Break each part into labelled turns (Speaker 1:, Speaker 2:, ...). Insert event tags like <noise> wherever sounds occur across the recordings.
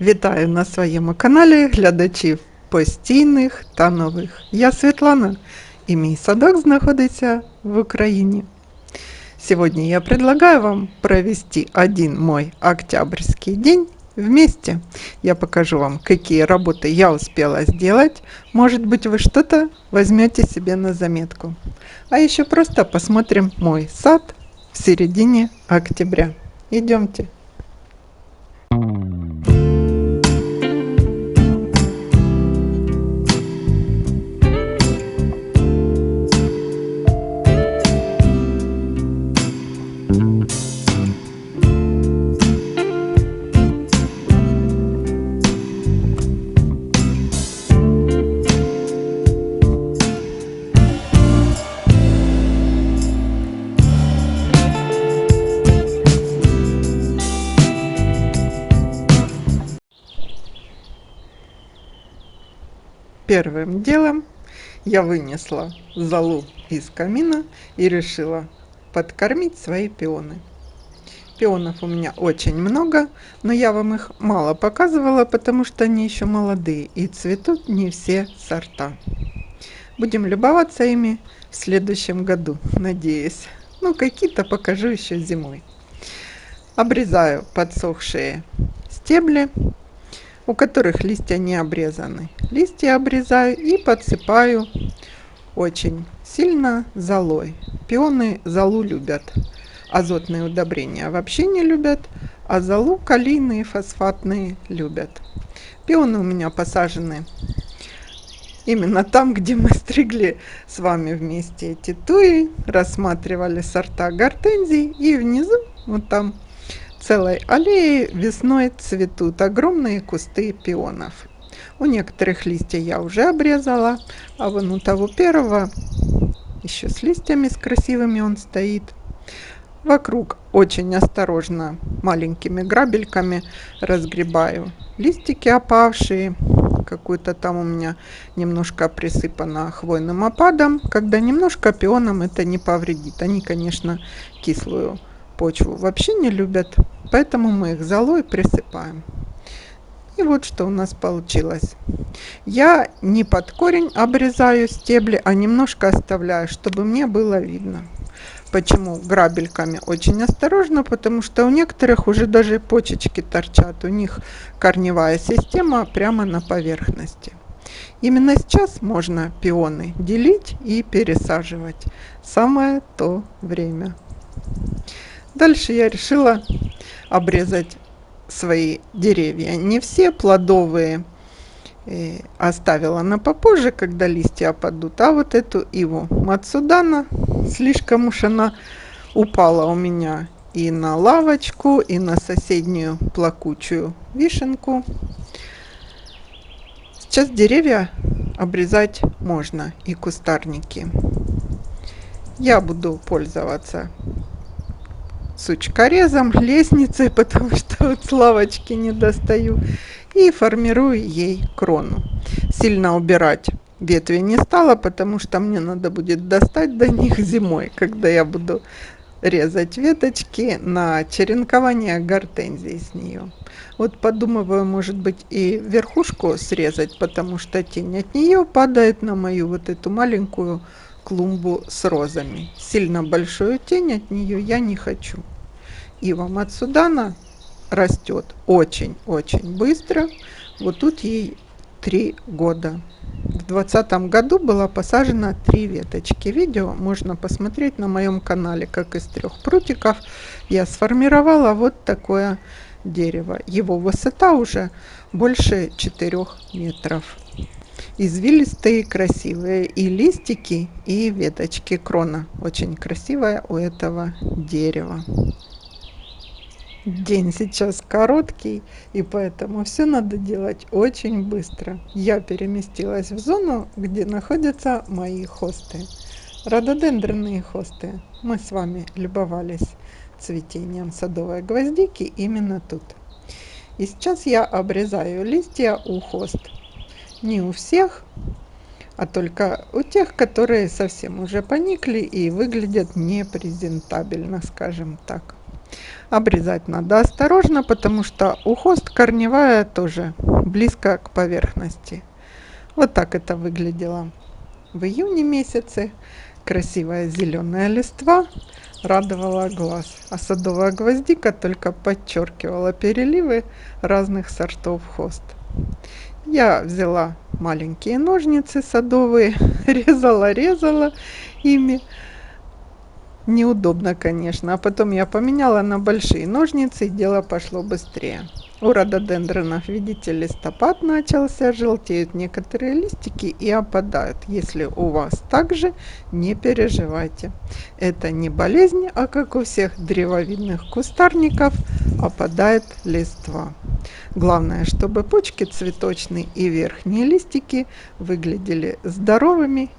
Speaker 1: Вітаю на своєму каналі глядачів постійних та нових. Я Світлана і мій садок знаходиться в Україні. Сегодня я предлагаю вам провести один мой октябрьский день вместе. Я покажу вам, какие работы я успела сделать. Может быть, вы что-то возьмете себе на заметку. А еще просто посмотрим мой сад в середине октября. Идемте. Первым делом я вынесла золу из камина и решила подкормить свои пионы. Пионов у меня очень много, но я вам их мало показывала, потому что они еще молодые и цветут не все сорта. Будем любоваться ими в следующем году, надеюсь. Ну, какие-то покажу еще зимой. Обрезаю подсохшие стебли у которых листья не обрезаны. Листья обрезаю и подсыпаю очень сильно золой. Пионы золу любят. Азотные удобрения вообще не любят, а золу калийные, фосфатные любят. Пионы у меня посажены именно там, где мы стригли с вами вместе эти туи, рассматривали сорта гортензий, и внизу, вот там, целой аллеи весной цветут огромные кусты пионов. У некоторых листья я уже обрезала, а вон у того первого еще с листьями с красивыми он стоит. Вокруг очень осторожно маленькими грабельками разгребаю листики опавшие. Какой-то там у меня немножко присыпано хвойным опадом. Когда немножко пионам это не повредит. Они, конечно, кислую почву вообще не любят, поэтому мы их золой присыпаем. И вот что у нас получилось. Я не под корень обрезаю стебли, а немножко оставляю, чтобы мне было видно. Почему грабельками очень осторожно, потому что у некоторых уже даже почечки торчат, у них корневая система прямо на поверхности. Именно сейчас можно пионы делить и пересаживать. Самое то время. Дальше я решила обрезать свои деревья. Не все плодовые э, оставила на попозже, когда листья опадут, а вот эту иву Мацудана, слишком уж она упала у меня и на лавочку, и на соседнюю плакучую вишенку. Сейчас деревья обрезать можно и кустарники. Я буду пользоваться сучкорезом, лестницей, <laughs> потому что вот с не достаю. И формирую ей крону. Сильно убирать ветви не стала, потому что мне надо будет достать до них <laughs> зимой, когда я буду резать веточки на черенкование гортензии с нее. Вот подумываю, может быть, и верхушку срезать, потому что тень от нее падает на мою вот эту маленькую клумбу с розами. Сильно большую тень от нее я не хочу. Ива Мацудана растет очень-очень быстро. Вот тут ей три года. В двадцатом году была посажена три веточки. Видео можно посмотреть на моем канале, как из трех прутиков я сформировала вот такое дерево. Его высота уже больше четырех метров извилистые, красивые и листики, и веточки крона. Очень красивая у этого дерева. День сейчас короткий, и поэтому все надо делать очень быстро. Я переместилась в зону, где находятся мои хосты. Рододендренные хосты. Мы с вами любовались цветением садовой гвоздики именно тут. И сейчас я обрезаю листья у хост не у всех, а только у тех, которые совсем уже поникли и выглядят непрезентабельно, скажем так. Обрезать надо осторожно, потому что у хост корневая тоже близко к поверхности. Вот так это выглядело в июне месяце. Красивая зеленая листва радовала глаз, а садовая гвоздика только подчеркивала переливы разных сортов хост. Я взяла маленькие ножницы садовые, <laughs> резала-резала ими, Неудобно, конечно. А потом я поменяла на большие ножницы, и дело пошло быстрее. У рододендронов, видите, листопад начался, желтеют некоторые листики и опадают. Если у вас также, не переживайте. Это не болезнь, а как у всех древовидных кустарников, опадает листва. Главное, чтобы почки цветочные и верхние листики выглядели здоровыми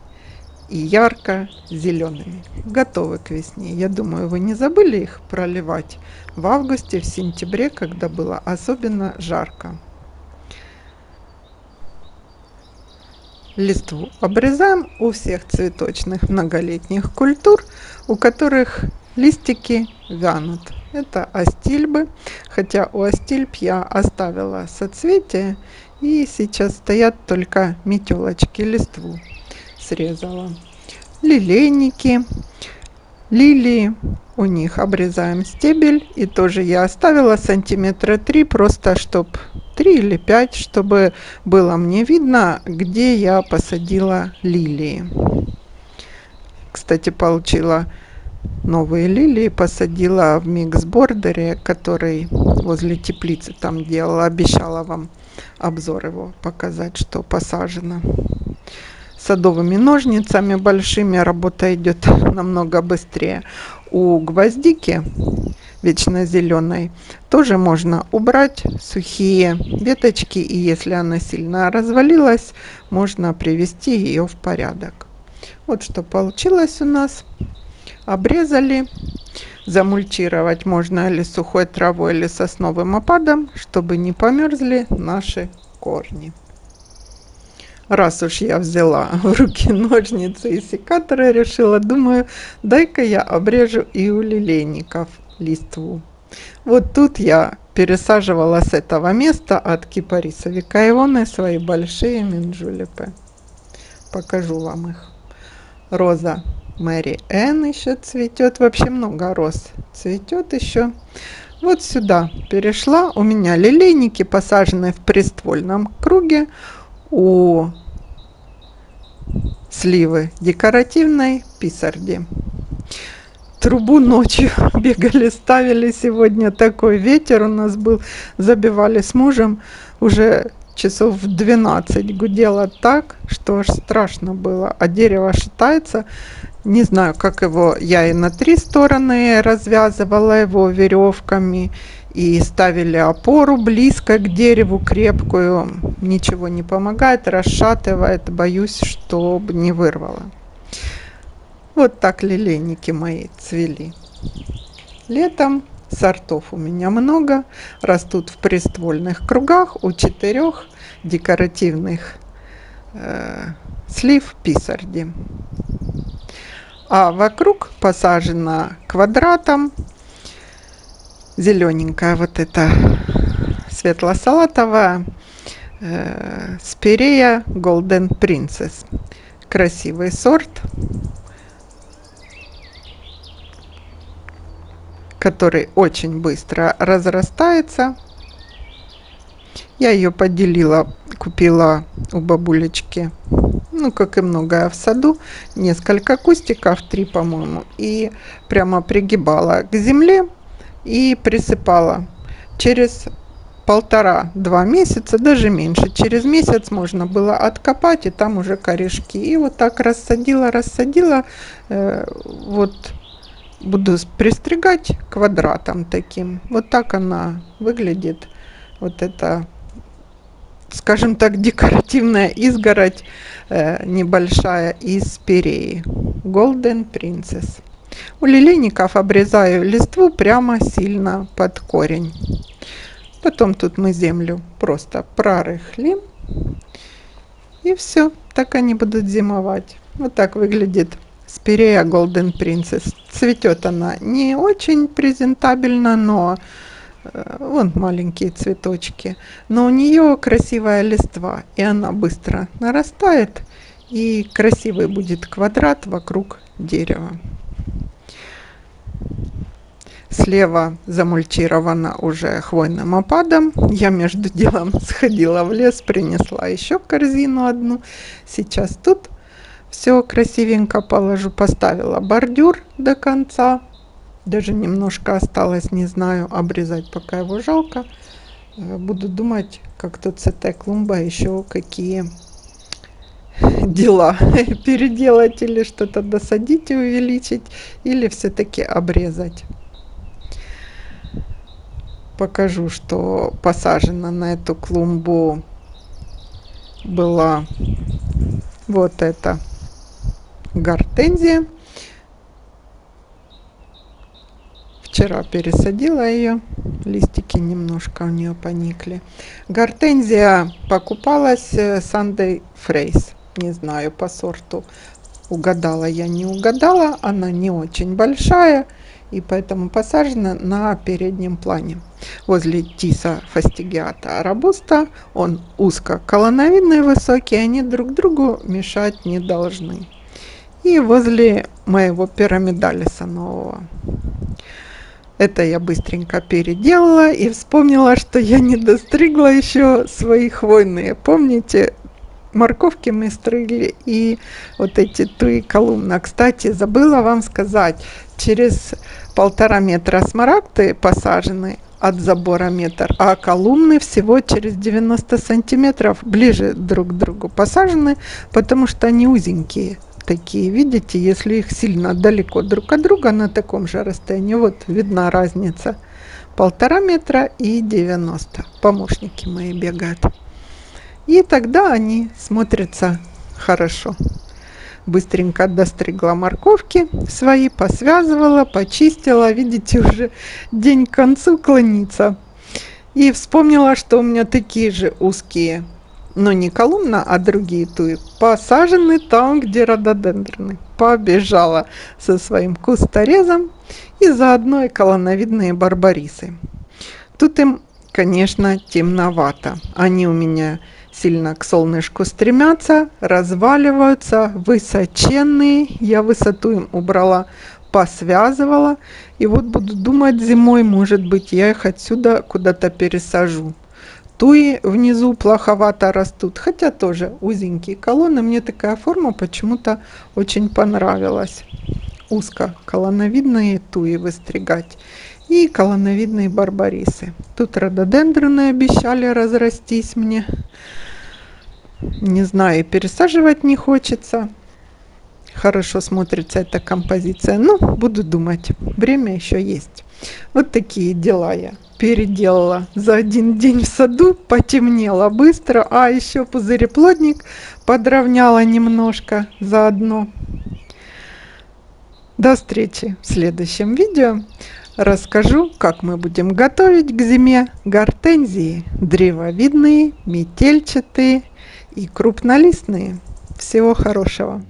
Speaker 1: и ярко-зелеными. Готовы к весне. Я думаю, вы не забыли их проливать в августе, в сентябре, когда было особенно жарко. Листву обрезаем у всех цветочных многолетних культур, у которых листики вянут. Это астильбы, хотя у астильб я оставила соцветие и сейчас стоят только метелочки листву срезала. Лилейники, лилии, у них обрезаем стебель и тоже я оставила сантиметра три просто чтоб три или пять чтобы было мне видно где я посадила лилии кстати получила новые лилии посадила в микс бордере который возле теплицы там делала обещала вам обзор его показать что посажено. Садовыми ножницами большими работа идет <laughs> намного быстрее. У гвоздики вечно зеленой тоже можно убрать сухие веточки и если она сильно развалилась можно привести ее в порядок. Вот что получилось у нас обрезали замульчировать можно или сухой травой или сосновым опадом чтобы не померзли наши корни раз уж я взяла в руки ножницы и секаторы, решила, думаю, дай-ка я обрежу и у лилейников листву. Вот тут я пересаживала с этого места от кипарисовика ионы свои большие минджулипы. Покажу вам их. Роза Мэри Энн еще цветет. Вообще много роз цветет еще. Вот сюда перешла. У меня лилейники посажены в приствольном круге у сливы декоративной писарди. Трубу ночью <laughs> бегали, ставили сегодня такой ветер у нас был, забивали с мужем уже часов в 12 гудело так, что аж страшно было, а дерево шатается. Не знаю, как его, я и на три стороны развязывала его веревками, и ставили опору близко к дереву крепкую. Ничего не помогает, расшатывает, боюсь, чтобы не вырвало. Вот так лилейники мои цвели. Летом сортов у меня много, растут в приствольных кругах у четырех декоративных э, слив писарди. А вокруг посажено квадратом зелененькая вот эта светло-салатовая э, спирея Golden Princess. Красивый сорт, который очень быстро разрастается. Я ее поделила, купила у бабулечки, ну, как и многое в саду, несколько кустиков, три, по-моему, и прямо пригибала к земле и присыпала. Через полтора-два месяца, даже меньше, через месяц можно было откопать, и там уже корешки. И вот так рассадила, рассадила, э, вот буду пристригать квадратом таким. Вот так она выглядит, вот это, скажем так, декоративная изгородь э, небольшая из переи. Golden Princess. У лилейников обрезаю листву прямо сильно под корень. Потом тут мы землю просто прорыхли. И все, так они будут зимовать. Вот так выглядит спирея Golden Princess. Цветет она не очень презентабельно, но вон маленькие цветочки. Но у нее красивая листва, и она быстро нарастает, и красивый будет квадрат вокруг дерева. Слева замульчировано уже хвойным опадом. Я между делом <laughs> сходила в лес, принесла еще корзину одну. Сейчас тут все красивенько положу. Поставила бордюр до конца. Даже немножко осталось, не знаю, обрезать, пока его жалко. Э, буду думать, как тут с этой клумбой еще какие дела <laughs> переделать или что-то досадить и увеличить, или все-таки обрезать покажу, что посажена на эту клумбу была вот эта гортензия. Вчера пересадила ее, листики немножко у нее поникли. Гортензия покупалась э, Sunday Phrase, не знаю по сорту. Угадала я, не угадала, она не очень большая и поэтому посажена на переднем плане. Возле тиса фастигиата арабуста он узко колоновидный высокий, они друг другу мешать не должны. И возле моего пирамидалиса нового. Это я быстренько переделала и вспомнила, что я не достригла еще свои хвойные. Помните, морковки мы стригли и вот эти туи колумна. Кстати, забыла вам сказать, через полтора метра смарагды посажены от забора метр, а колумны всего через 90 сантиметров ближе друг к другу посажены, потому что они узенькие такие, видите, если их сильно далеко друг от друга на таком же расстоянии, вот видна разница, полтора метра и 90, помощники мои бегают. И тогда они смотрятся хорошо. Быстренько достригла морковки свои, посвязывала, почистила. Видите, уже день к концу клонится. И вспомнила, что у меня такие же узкие, но не колумна, а другие туи, посажены там, где рододендроны. Побежала со своим кусторезом и заодно и колоновидные барбарисы. Тут им, конечно, темновато. Они у меня сильно к солнышку стремятся, разваливаются, высоченные. Я высоту им убрала, посвязывала. И вот буду думать зимой, может быть, я их отсюда куда-то пересажу. Туи внизу плоховато растут, хотя тоже узенькие колонны. Мне такая форма почему-то очень понравилась. Узко колоновидные туи выстригать и колоновидные барбарисы. Тут рододендроны обещали разрастись мне. Не знаю, пересаживать не хочется. Хорошо смотрится эта композиция. Ну, буду думать. Время еще есть. Вот такие дела я переделала за один день в саду, потемнело быстро, а еще пузыреплодник подровняла немножко заодно. До встречи в следующем видео. Расскажу, как мы будем готовить к зиме гортензии, древовидные, метельчатые и крупнолистные. Всего хорошего!